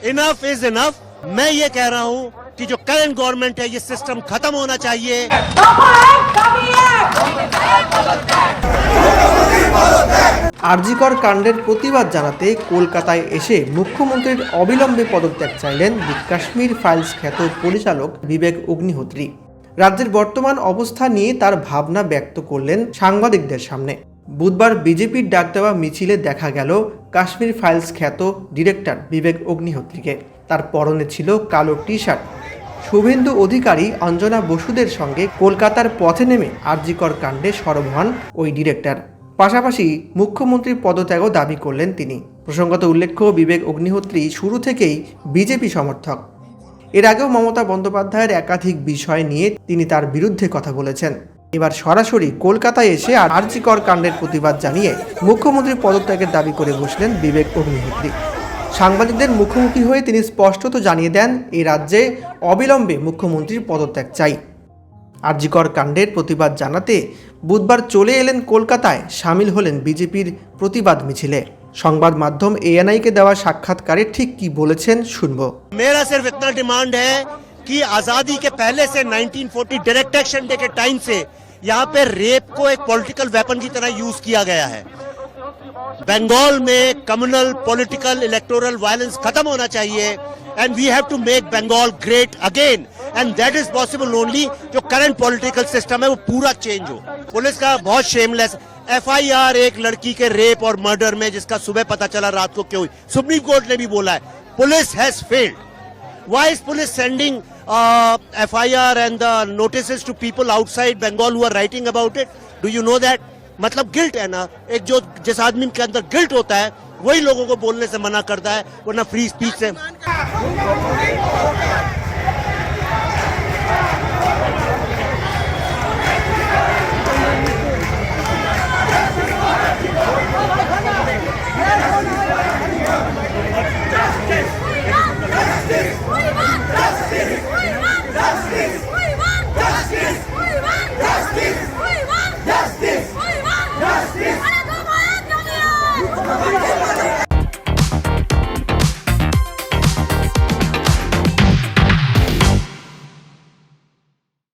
Enough is enough मैं ये कह रहा हूं कि जो करंट गवर्नमेंट है ये सिस्टम खत्म होना चाहिए আরজিকর কাণ্ডের প্রতিবাদ জানাতে কলকাতায় এসে মুখ্যমন্ত্রীর অবিলম্বে পদত্যাগ চাইলেন দি কাশ্মীর ফাইলস খ্যাত পরিচালক বিবেক অগ্নিহোত্রী রাজ্যের বর্তমান অবস্থা নিয়ে তার ভাবনা ব্যক্ত করলেন সাংবাদিকদের সামনে বুধবার বিজেপির ডাক দেওয়া মিছিলে দেখা গেল কাশ্মীর ফাইলস খ্যাত ডিরেক্টর বিবেক অগ্নিহোত্রীকে। তার পরনে ছিল কালো টি শার্ট শুভেন্দু অধিকারী অঞ্জনা বসুদের সঙ্গে কলকাতার পথে নেমে আরজিকর কাণ্ডে সরব হন ওই ডিরেক্টর। পাশাপাশি মুখ্যমন্ত্রীর পদত্যাগও দাবি করলেন তিনি। প্রসঙ্গত উল্লেখ্য, বিবেক অগ্নিহোত্রী শুরু থেকেই বিজেপি সমর্থক। এর আগেও মমতা বন্দ্যোপাধ্যায়ের একাধিক বিষয় নিয়ে তিনি তার বিরুদ্ধে কথা বলেছেন। এবার সরাসরি কলকাতায় এসে আরজিকর কাণ্ডের প্রতিবাদ জানিয়ে মুখ্যমন্ত্রীর পদত্যাগের দাবি করে বসলেন বিবেক অগ্নিহোত্রী সাংবাদিকদের মুখোমুখি হয়ে তিনি স্পষ্টত জানিয়ে দেন এই রাজ্যে অবিলম্বে মুখ্যমন্ত্রীর পদত্যাগ চাই আরজিকর কাণ্ডের প্রতিবাদ জানাতে বুধবার চলে এলেন কলকাতায় সামিল হলেন বিজেপির প্রতিবাদ মিছিলে সংবাদ মাধ্যম এএনআইকে দেওয়া সাক্ষাৎকারে ঠিক কি বলেছেন শুনবো मेरा सिर्फ इतना डिमांड है कि आजादी के पहले से 1940 डायरेक्ट एक्शन डे के टाइम से यहाँ पे रेप को एक पॉलिटिकल वेपन की तरह यूज़ किया गया है। बंगाल में कम्युनल पॉलिटिकल इलेक्टोरल वायलेंस खत्म होना चाहिए and we have to make Bengal great again and that is possible only जो करंट पॉलिटिकल सिस्टम है, वो पूरा चेंज हो। पुलिस का बहुत शेमलेस एफआईआर एक लड़की के रेप और मर्डर में, जिसका सुबह पता चला रात को क्यों हुई। सुप्रीम कोर्ट ने भी बोला है, police has failed Why is police sending uh, FIR and the notices to people outside Bengal who are writing about it? Do you know that? मतलब गिल्ट है ना एक जो जिस आदमी के अंदर गिल्ट होता है वही लोगों को बोलने से मना करता है वरना फ्री स्पीच से